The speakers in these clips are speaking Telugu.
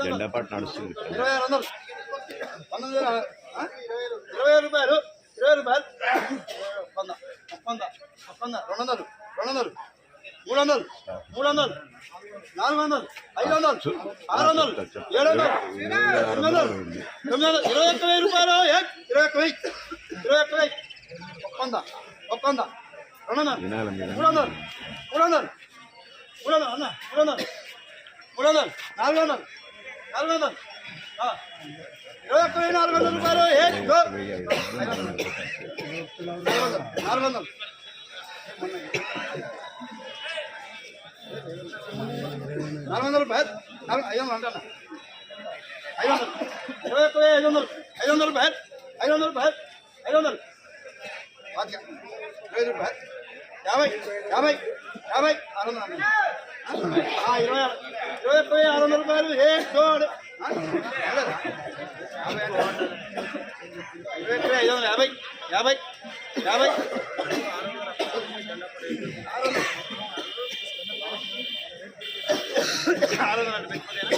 జెండాపాటు నడుస్తుంది ఇరవై ఆరు వందలు పంతొమ్మిది వేల ఆ? ఇరవై ఆరు రూపాయలు ఇరవై రూపాయలు వంద వంద వంద రెండు వందలు రెండు వందలు మూడు వందలు మూడు వందలు నాలుగు వందలు ఐదు వందలు ఆరు వందలు ఏడు వందలు ఎనిమిది వందలు తొమ్మిది వందలు ఇరవై ఒక్క వెయ్యి రూపాయలు? ఇరవై ఒక్క వెయ్యి ఇరవై ఒక్క వెయ్యి ఒక్క వంద ఒక్క వంద రెండు వందలు మూడు వందలు మూడు వందలు మూడు వందలు అన్న మూడు వందలు మూడు వందలు నాలుగు వందలు నాలుగు వందలు. ఇరవై ఒక్క వెయ్యి నాలుగు వందల రూపాయలు. నాలుగు వందలు నాలుగు వందల రూపాయలు ఐదు వందలు అంటాను? ఐదు వందలు. ఇరవై ఒక్క ఐదు వందలు. ఐదు వందల రూపాయలు ఐదు వందల రూపాయలు ఐదు వందలు. పాతిక ఇరవై రూపాయలు యాభై యాభై యాభై ఆరు వందలు ఇరవై ఆరు. ఇరవై ఒక్క ఆరు వందల రూపాయలు ఏ గోడ్ యాభై ఇరవై ఒక్క ఐదు వందల. యాభై యాభై యాభై. ఆరు వందలు. అంటే పెట్టుకోలేనా?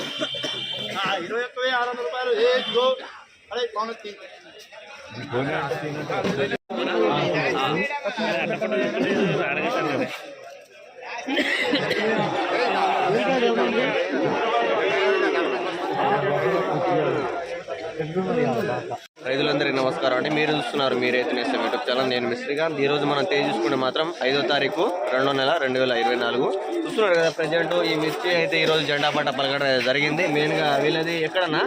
ఆ, ఇరవై ఒక్క వెయ్యి ఆరు వందల రూపాయలు. ఏ గో అదే పవనొత్తి రైతులందరికీ నమస్కారం అండి. మీరు చూస్తున్నారు మీరు అయితే నేస్తాం యూట్యూబ్ ఛానల్. నేను మిశ్రీకాంత్ ఈ రోజు మనం తేజ్ చూసుకుంటే మాత్రం ఐదో తారీఖు రెండో నెల రెండు వేల ఇరవై నాలుగు. చూస్తున్నారు కదా ప్రజెంట్ ఈ మిర్చి అయితే ఈ రోజు జెండా పట్ట పలకడం జరిగింది. మెయిన్గా వీళ్ళది ఎక్కడన్నా?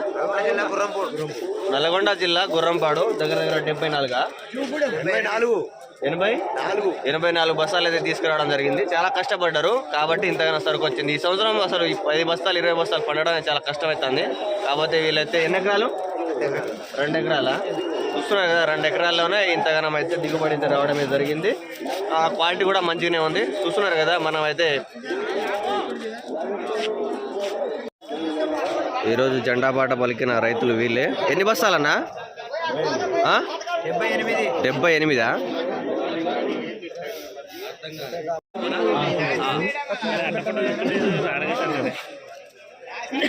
నల్గొండ జిల్లా గుర్రంపాడు దగ్గర దగ్గర డెబ్బై నాలుగా? ఎనభై? నాలుగు ఎనభై నాలుగు బస్తాలు అయితే తీసుకురావడం జరిగింది. చాలా కష్టపడ్డారు. కాబట్టి ఇంతగానో సరుకు వచ్చింది. ఈ సంవత్సరం అసలు ఈ పది బస్తాలు ఇరవై బస్తాలు పండడం చాలా కష్టమవుతుంది కాబట్టి వీళ్ళైతే ఎన్ని ఎకరాలు? రెండు ఎకరాల? చూస్తున్నారు కదా రెండు ఎకరాల్లోనే ఇంతగానం అయితే దిగుబడి అయితే రావడం జరిగింది. ఆ క్వాలిటీ కూడా మంచిగానే ఉంది. చూస్తున్నారు కదా మనం అయితే ఈరోజు జెండా పాట పలికిన రైతులు వీళ్ళే. ఎన్ని బస్తాలన్నా? డెబ్బై ఎనిమిదా? ん?